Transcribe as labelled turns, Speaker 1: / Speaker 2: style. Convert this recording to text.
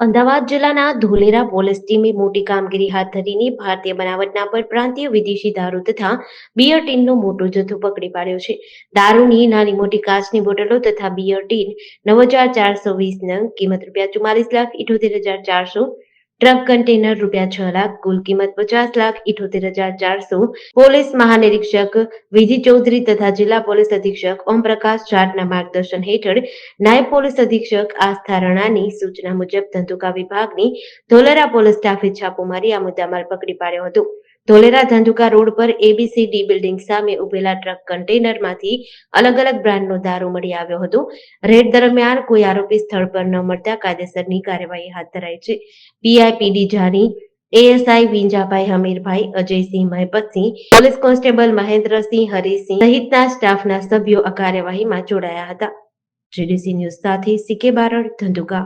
Speaker 1: અમદાવાદ જિલ્લાના ધોલેરા પોલીસ ટીમે મોટી કામગીરી હાથ ધરીને ભારતીય બનાવટના પર પ્રાંતીય વિદેશી દારૂ તથા બિયર ટીનનો મોટો જથ્થો પકડી પાડ્યો છે. દારૂની નાની મોટી કાચની બોટલો તથા બિયર ટીન નવ હજાર ચારસો વીસ નંગ કિંમત રૂપિયા ચુમ્માલીસ લાખ ઇઠોતેર હજાર ચારસો ટ્રક કન્ટેનર રૂપિયા છ લાખ, કુલ કિંમત પચાસ લાખ, ઇઠોતેર હજાર ચારસો. પોલીસ મહાનિરીક્ષક વિધિ ચૌધરી તથા જિલ્લા પોલીસ અધિક્ષક ઓમપ્રકાશ જાટના માર્ગદર્શન હેઠળ નાયબ પોલીસ અધિક્ષક આસ્થા રણાની સૂચના મુજબ ધંધુકા વિભાગની ધોલેરા પોલીસ સ્ટાફે છાપો મારી આ મુદ્દામાલ પકડી પાડ્યો હતો. ધોલેરા ધંધુકા રોડ પર એબીસીડી બિલ્ડિંગ સામે ઉભેલા ટ્રક કન્ટેનરમાંથી અલગ અલગ બ્રાન્ડનો દારૂ મળી આવ્યો હતો. રેડ દરમિયાન કોઈ આરોપી સ્થળ પર ન મળતા કાયદેસરની કાર્યવાહી હાથ ધરાઈ છે. PI P D Jani ASI Vinjabhai Hamirbhai, Ajaysinh Mahepatsinh, police constable Mahendrasinh, Harisinh સહિતના સ્ટાફના સભ્યો આ કાર્યવાહીમાં જોડાયા હતા. જીડીસી ન્યૂઝ સાથે સીકે બારડ, ધંધુકા.